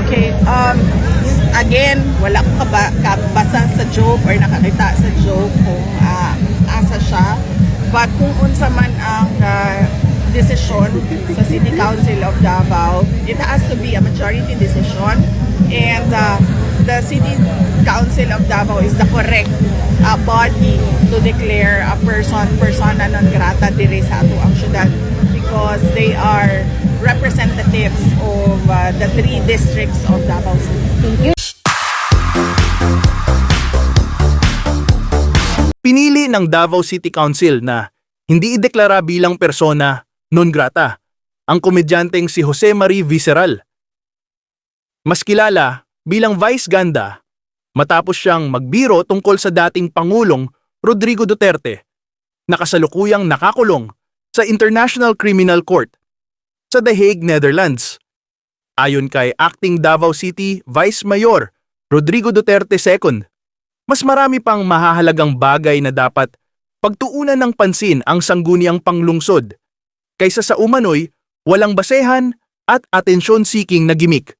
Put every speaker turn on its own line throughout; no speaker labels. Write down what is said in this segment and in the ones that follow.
Okay. Um, again, wala ko kaba, kabasa sa joke or nakakita sa joke kung ah, asa siya. But kung unsa man ang ah, desisyon sa City Council of Davao, it has to be a majority decision. And ah, the City Council of Davao is the correct ah, body to declare a person persona non grata diri sa ato ang syudad because they are representatives of uh, the three districts of Davao City.
Pinili ng Davao City Council na hindi ideklara bilang persona non grata ang komedyanteng si Jose Marie Visceral. Mas kilala bilang Vice Ganda matapos siyang magbiro tungkol sa dating Pangulong Rodrigo Duterte na kasalukuyang nakakulong sa International Criminal Court sa The Hague, Netherlands. Ayon kay Acting Davao City Vice Mayor Rodrigo Duterte II, mas marami pang mahahalagang bagay na dapat pagtuunan ng pansin ang sangguniang panglungsod kaysa sa umano'y walang basehan at atensyon-seeking na gimmick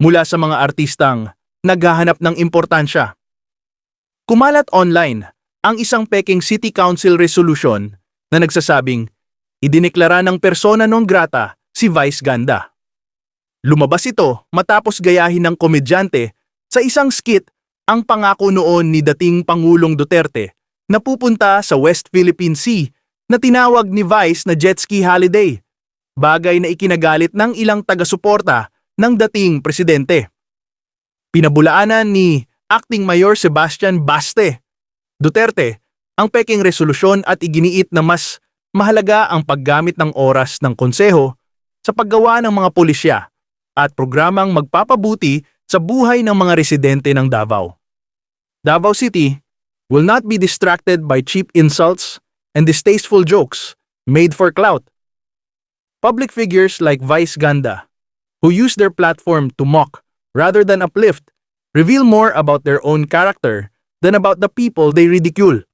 mula sa mga artistang naghahanap ng importansya. Kumalat online ang isang peking City Council resolution na nagsasabing idineklara ng persona non grata si Vice Ganda. Lumabas ito matapos gayahin ng komedyante sa isang skit ang pangako noon ni dating Pangulong Duterte na pupunta sa West Philippine Sea na tinawag ni Vice na jet ski holiday, bagay na ikinagalit ng ilang taga-suporta ng dating presidente. Pinabulaanan ni Acting Mayor Sebastian Baste Duterte ang peking resolusyon at iginiit na mas mahalaga ang paggamit ng oras ng konseho sa paggawa ng mga pulisya at programang magpapabuti sa buhay ng mga residente ng Davao. Davao City will not be distracted by cheap insults and distasteful jokes made for clout. Public figures like Vice Ganda, who use their platform to mock rather than uplift, reveal more about their own character than about the people they ridicule.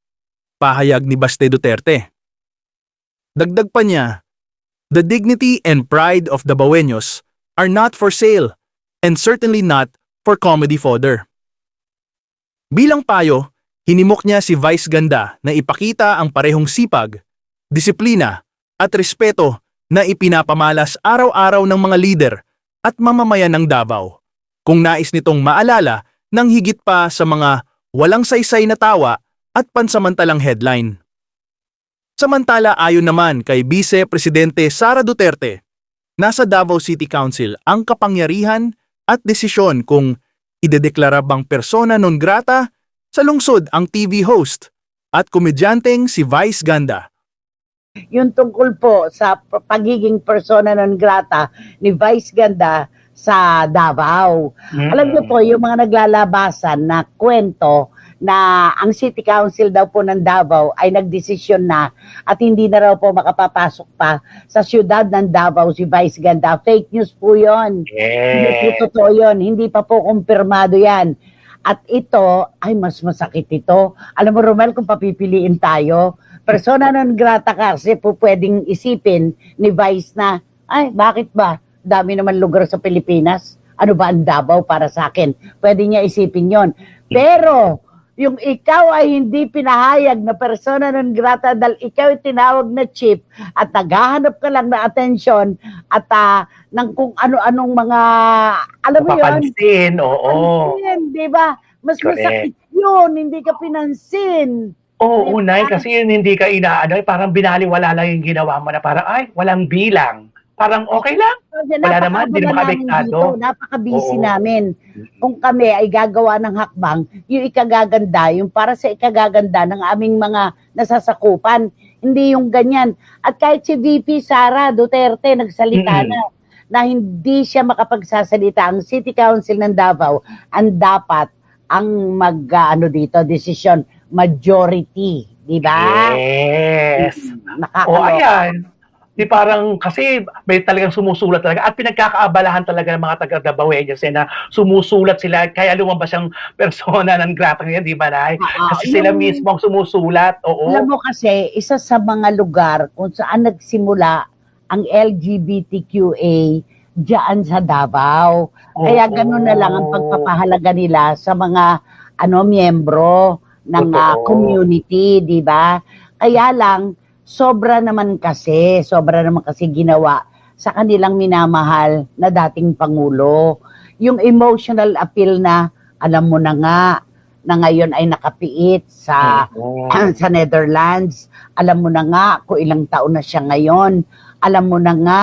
Pahayag ni Baste Duterte. Dagdag pa niya, the dignity and pride of the Baweños are not for sale and certainly not for comedy fodder. Bilang payo, hinimok niya si Vice Ganda na ipakita ang parehong sipag, disiplina at respeto na ipinapamalas araw-araw ng mga lider at mamamayan ng Davao. Kung nais nitong maalala ng higit pa sa mga walang saysay na tawa at pansamantalang headline. Samantala ayon naman kay Vice Presidente Sara Duterte, nasa Davao City Council ang kapangyarihan at desisyon kung idedeklara bang persona non grata sa lungsod ang TV host at komedyanteng si Vice Ganda.
yung tungkol po sa pagiging persona non grata ni Vice Ganda sa Davao. Alam niyo po, yung mga naglalabasan na kwento na ang City Council daw po ng Davao ay nagdesisyon na at hindi na raw po makapapasok pa sa siyudad ng Davao si Vice Ganda. Fake news po yon. Hindi po
Yes.
totoo yun. Hindi pa po kumpirmado yan. At ito, ay mas masakit ito. Alam mo, Romel, kung papipiliin tayo, persona non grata kasi po pwedeng isipin ni Vice na, ay, bakit ba? Dami naman lugar sa Pilipinas. Ano ba ang Davao para sa akin? Pwede niya isipin yon. Pero, yung ikaw ay hindi pinahayag na persona non grata dahil ikaw ay tinawag na chief at naghahanap ka lang na atensyon at ah, ng kung ano-anong mga, alam mo yun,
Papansin, oo.
Pansin, di ba? Mas
Correct.
masakit yun, hindi ka pinansin.
Oo,
Diba?
unay, kasi yun hindi ka inaano, eh, parang binaliwala lang yung ginawa mo na parang, ay, walang bilang. Parang okay lang. Wala naman, hindi naman
dito, Napaka-busy namin. Kung kami ay gagawa ng hakbang, yung ikagaganda, yung para sa ikagaganda ng aming mga nasasakupan. Hindi yung ganyan. At kahit si VP Sara Duterte nagsalita
Mm.
na na hindi siya makapagsasalita ang City Council ng Davao ang dapat ang mag ano dito desisyon majority, di ba?
Yes.
Nakakaloka.
O, ayan. Di parang, kasi may talagang sumusulat talaga at pinagkakaabalahan talaga ng mga taga-Dabaweños eh, na sumusulat sila, kaya lumabas ang persona ng gratang yan, di ba?
Oo,
Kasi sila
yung-
mismo ang sumusulat, oo.
Alam mo kasi, isa sa mga lugar kung saan nagsimula ang LGBTQA diyan sa Davao. Kaya ganun na lang ang pagpapahalaga nila sa mga ano miyembro ng
Totoo.
community, 'di ba? Kaya lang sobra naman kasi, sobra naman kasi ginawa sa kanilang minamahal na dating pangulo. Yung emotional appeal na alam mo na nga na ngayon ay nakapiit sa
Oo.
sa Netherlands. Alam mo na nga kung ilang taon na siya ngayon. Alam mo na nga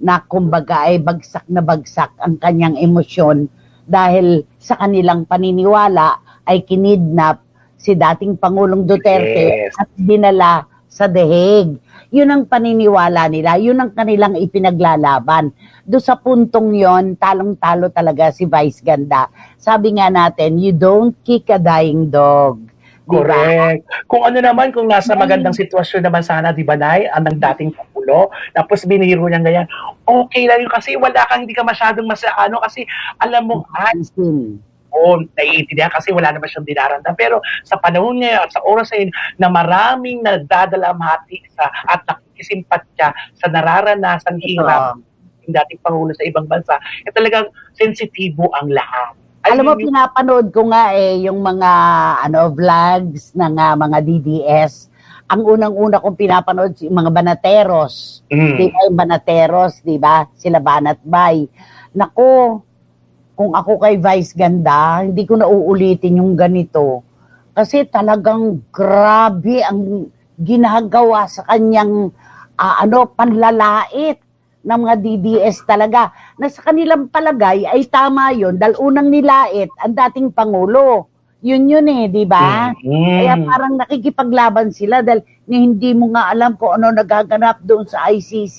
na kumbaga ay bagsak na bagsak ang kanyang emosyon dahil sa kanilang paniniwala ay kinidnap si dating Pangulong Duterte
Yes.
at dinala sa Hague. Yun ang paniniwala nila, yun ang kanilang ipinaglalaban. Do sa puntong yon talong-talo talaga si Vice Ganda. Sabi nga natin, you don't kick a dying dog.
Correct. Kung ano naman, kung nasa magandang sitwasyon naman sana, di ba, Nay, ang ng dating Pangulo, tapos biniro niya ganyan, okay lang yun kasi wala kang, hindi ka masyadong mas, ano, kasi alam mo, ah, Oo, naiintindihan kasi wala naman siyang dinaranda. Pero sa panahon niya at sa oras na yun, na maraming nagdadalamhati sa at nakikisimpatya sa nararanasan hirap ng dating Pangulo sa ibang bansa, eh talagang sensitibo ang lahat.
Alam mo,
yung-
pinapanood ko nga eh, yung mga ano vlogs ng ah, mga DDS. Ang unang-una kong pinapanood, yung mga banateros.
Mm.
Di ba yung banateros, di ba? Sila Banat Bay. Nako, kung ako kay Vice Ganda, hindi ko na uulitin yung ganito. Kasi talagang grabe ang ginagawa sa kanyang ah, ano panlalait ng mga DDS talaga. Na sa kanilang palagay ay tama yon dahil unang nilait ang dating Pangulo. Yun yun eh, di ba?
Mm.
Kaya parang nakikipaglaban sila dahil ni hindi mo nga alam kung ano nagaganap doon sa ICC,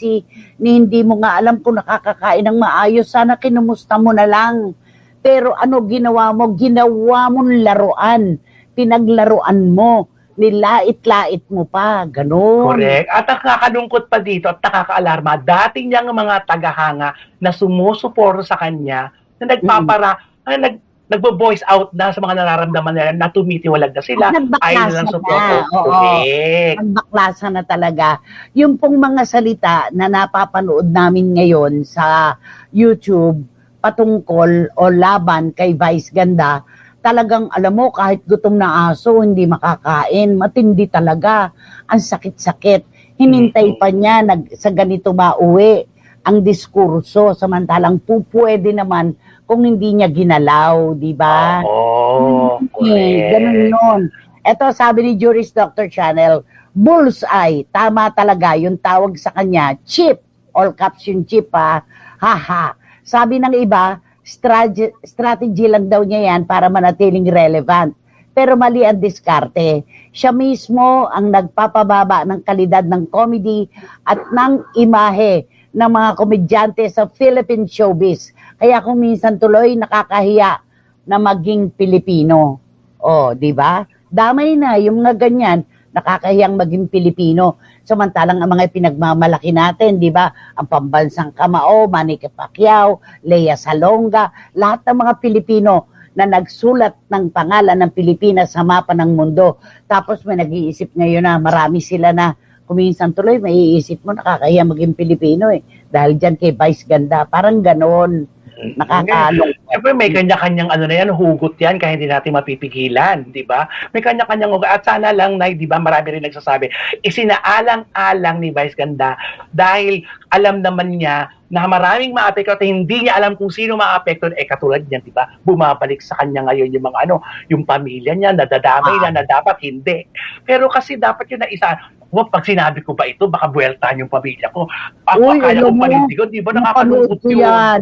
ni hindi mo nga alam kung nakakakain ng maayos, sana kinumusta mo na lang. Pero ano ginawa mo? Ginawa mong laruan. Pinaglaruan mo. Nilait-lait mo pa. Ganun.
Correct. At ang nakakalungkot pa dito at nakakaalarma, dati niyang mga tagahanga na sumusuporta sa kanya na nagpapara, na nag, nagbo-voice out na sa mga nararamdaman nila na tumitiwalag na sila.
Nagbaklasa
Ayaw
na.
suporto.
Oo.
Correct.
ang baklasa na talaga. Yung pong mga salita na napapanood namin ngayon sa YouTube patungkol o laban kay Vice Ganda, talagang alam mo kahit gutom na aso hindi makakain, matindi talaga. Ang sakit-sakit. Hinintay pa niya nag, sa ganito mauwi ang diskurso samantalang po pwede naman kung hindi niya ginalaw, di ba?
Oo.
Eh, ganun yun. Ito, sabi ni Juris Dr. Channel, bullseye, tama talaga yung tawag sa kanya, chip, all caps yung chip ha, haha. Sabi ng iba, strategy, strategy lang daw niya yan para manatiling relevant. Pero mali ang diskarte. Siya mismo ang nagpapababa ng kalidad ng comedy at ng imahe ng mga komedyante sa Philippine showbiz. Kaya kung minsan tuloy nakakahiya na maging Pilipino. O, di ba? Damay na yung mga ganyan, nakakahiyang maging Pilipino. Samantalang ang mga pinagmamalaki natin, di ba? Ang pambansang kamao, Manny Pacquiao, Lea Salonga, lahat ng mga Pilipino na nagsulat ng pangalan ng Pilipinas sa mapa ng mundo. Tapos may nag-iisip ngayon na marami sila na kuminsan tuloy, may iisip mo, nakakahiya maging Pilipino eh. Dahil dyan kay Vice Ganda, parang ganon. Nakakalong.
Siyempre may kanya-kanyang ano na yan, hugot yan kaya hindi natin mapipigilan, di ba? May kanya-kanyang hugot. At sana lang, na, di ba, marami rin nagsasabi, isinaalang-alang ni Vice Ganda dahil alam naman niya na maraming maapekto at hindi niya alam kung sino maapekto eh katulad niyan, di ba? Bumabalik sa kanya ngayon yung mga ano, yung pamilya niya, nadadamay na na dapat hindi. Pero kasi dapat yun na isa, Wag, pag sinabi ko ba ito, baka buweltahan yung pamilya ko. Ako,
Uy,
kong
mo,
panindigan, di ba? Nakakalungkot
ko
yun.
yan.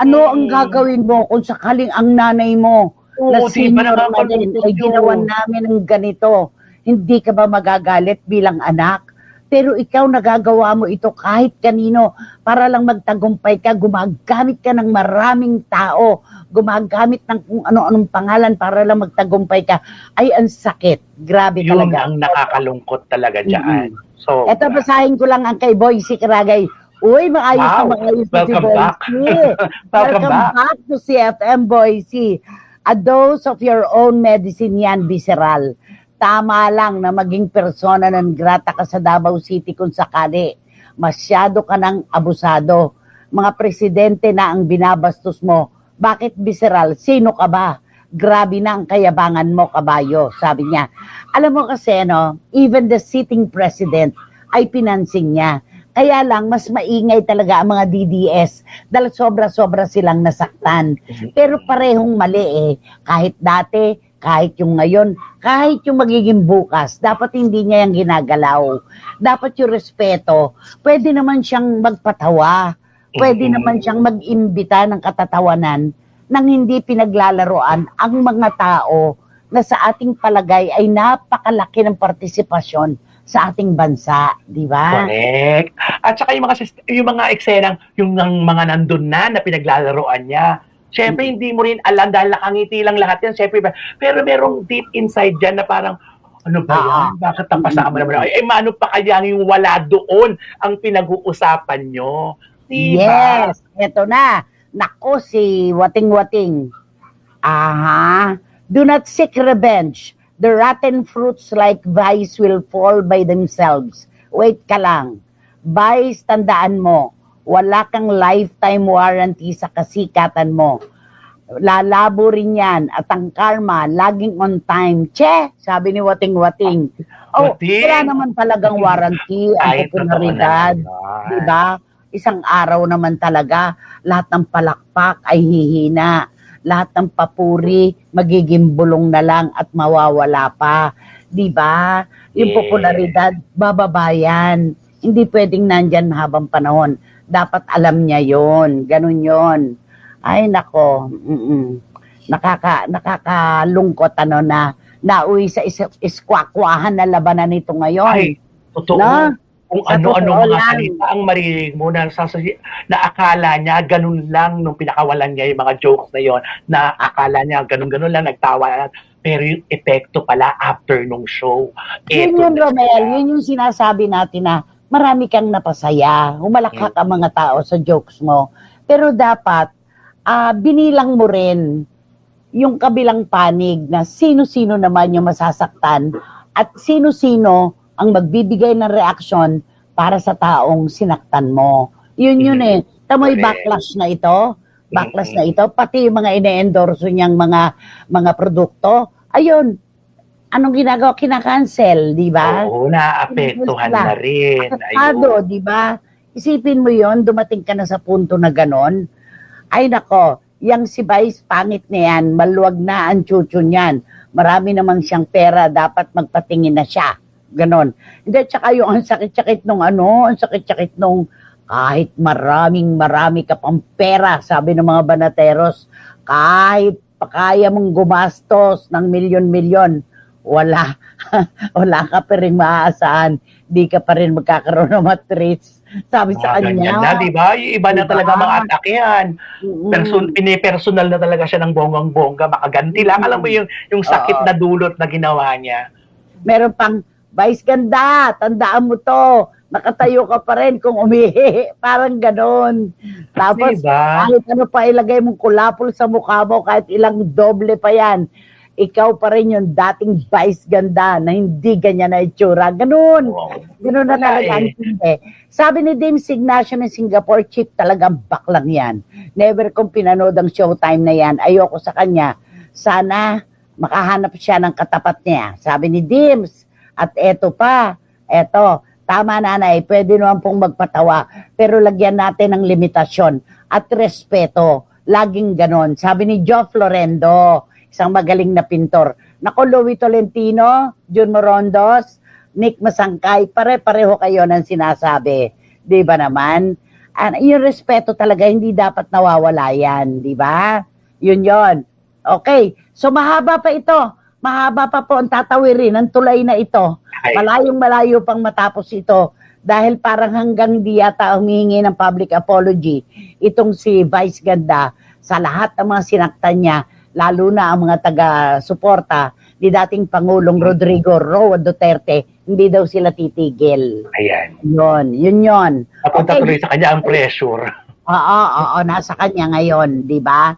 Ano ang
Mm.
gagawin mo kung sakaling ang nanay mo na
Oo, di ba?
senior na din
Nakakalungkot
ay
yun.
ginawan namin ng ganito? Hindi ka ba magagalit bilang anak? Pero ikaw nagagawa mo ito kahit kanino para lang magtagumpay ka, gumagamit ka ng maraming tao, gumagamit ng kung ano-anong pangalan para lang magtagumpay ka. Ay, ang sakit. Grabe
Yun
talaga.
ang nakakalungkot talaga dyan. So,
Ito, basahin ko lang ang kay Boyce Karagay. Uy, maayos
Wow.
na maayos na si
Welcome back.
Boyce.
welcome back.
to CFM Boise. A dose of your own medicine yan, visceral. Tama lang na maging persona ng grata ka sa Davao City kung sakali. Masyado ka ng abusado. mga presidente na ang binabastos mo. Bakit visceral? Sino ka ba? Grabe na ang kayabangan mo, kabayo, sabi niya. Alam mo kasi, no, even the sitting president ay pinansing niya. Kaya lang, mas maingay talaga ang mga DDS dahil sobra-sobra silang nasaktan. Pero parehong mali eh. Kahit dati, kahit yung ngayon, kahit yung magiging bukas, dapat hindi niya yung ginagalaw. Dapat yung respeto. Pwede naman siyang magpatawa. Pwede
Mhm.
naman siyang mag-imbita ng katatawanan nang hindi pinaglalaroan ang mga tao na sa ating palagay ay napakalaki ng partisipasyon sa ating bansa, di ba?
Correct. At saka yung mga yung mga eksenang yung ng mga nandun na na pinaglalaroan niya. Siyempre, hindi mo rin alam dahil nakangiti lang lahat yan. Siyempre, pero merong deep inside dyan na parang, ano ba yan? Bakit ang kasama naman? Ay, eh, mano pa kaya yung wala doon ang pinag-uusapan nyo? Diba?
Yes, eto na. Nako si Wating-Wating. Aha. Do not seek revenge. The rotten fruits like vice will fall by themselves. Wait ka lang. Vice, tandaan mo, wala kang lifetime warranty sa kasikatan mo. Lalabo rin yan. At ang karma, laging on time. Che, sabi ni Wating-Wating. Oh,
Wating.
wala naman talagang warranty ang popularidad. Diba? Isang araw naman talaga, lahat ng palakpak ay hihina. Lahat ng papuri, magiging bulong na lang at mawawala pa. Diba? Yung
Yes.
popularidad, bababa yan. Hindi pwedeng nandyan habang panahon. Dapat alam niya yon Ganun yon Ay, nako. Mm-mm. Nakaka, nakakalungkot ano na nauwi sa is- iskwakwahan na labanan nito ngayon.
Ay, totoo.
Na?
Kung ano-ano mga
lang.
salita ang marinig mo na, na akala niya ganun lang nung pinakawalan niya yung mga jokes na yon na akala niya ganun-ganun lang nagtawa pero yung epekto pala after nung show.
Yun
eto
yun,
na
Romel.
siya.
Yun yung sinasabi natin na marami kang napasaya. Humalakak ang mga tao sa jokes mo. Pero dapat, ah, binilang mo rin yung kabilang panig na sino-sino naman yung masasaktan at sino-sino ang magbibigay ng reaksyon para sa taong sinaktan mo. Yun yun eh. Tamoy
Correct.
backlash na ito. Backlash na ito. Pati yung mga ine-endorso niyang mga mga produkto. Ayun, anong ginagawa? Kinakancel, di ba?
Oo, naapektuhan na rin.
Atado, di ba? Isipin mo yon dumating ka na sa punto na ganon. Ay nako, yang si Vice pangit na yan, maluwag na ang chucho niyan. Marami namang siyang pera, dapat magpatingin na siya. Ganon. Hindi, tsaka yung ang sakit-sakit nung ano, ang sakit-sakit nung kahit maraming marami ka pang pera, sabi ng mga banateros, kahit pa kaya mong gumastos ng milyon-milyon, wala. wala ka pa rin maaasahan. Di ka pa rin magkakaroon ng matrix. Sabi sa
Mga ganyan
kanya.
na, di ba? Yung iba na
Diba?
talaga mga atake. Person, pinipersonal na talaga siya ng bonggang-bongga. Makaganti lang. Alam mo yung, yung sakit
Oo.
na dulot na ginawa niya.
meron pang, Vice ganda, tandaan mo to. Nakatayo ka pa rin kung umihi. Parang ganon. Tapos,
diba?
kahit ano pa ilagay mong kulapol sa mukha mo, kahit ilang doble pa yan, ikaw pa rin yung dating vice ganda na hindi ganyan na itsura. Ganon.
Oo.
Ganun na
Wala
talaga
eh.
Sabi ni James Ignacio ng Singapore, chief talagang baklang yan. Never kong pinanood ang showtime na yan. Ayoko sa kanya. Sana makahanap siya ng katapat niya. Sabi ni Dims. At eto pa, eto, tama nanay, pwede naman pong magpatawa. Pero lagyan natin ng limitasyon at respeto. Laging ganon. Sabi ni Joe Florendo, isang magaling na pintor. Nako, Louis Tolentino, Jun Morondos, Nick Masangkay, pare-pareho kayo ng sinasabi. Di ba naman? And yung respeto talaga, hindi dapat nawawala yan. Di ba? Yun yon. Okay. So mahaba pa ito. Mahaba pa po ang tatawirin ng tulay na ito.
Ay,
Malayong malayo pang matapos ito. Dahil parang hanggang di yata humingi ng public apology itong si Vice Ganda sa lahat ng mga sinaktan niya, lalo na ang mga taga-suporta ni dating Pangulong Rodrigo Roa Duterte, hindi daw sila titigil.
ayan.
Yun, yun yun.
Napunta
Okay.
tuloy sa kanya ang pressure.
Oo, oo, nasa kanya ngayon, di ba?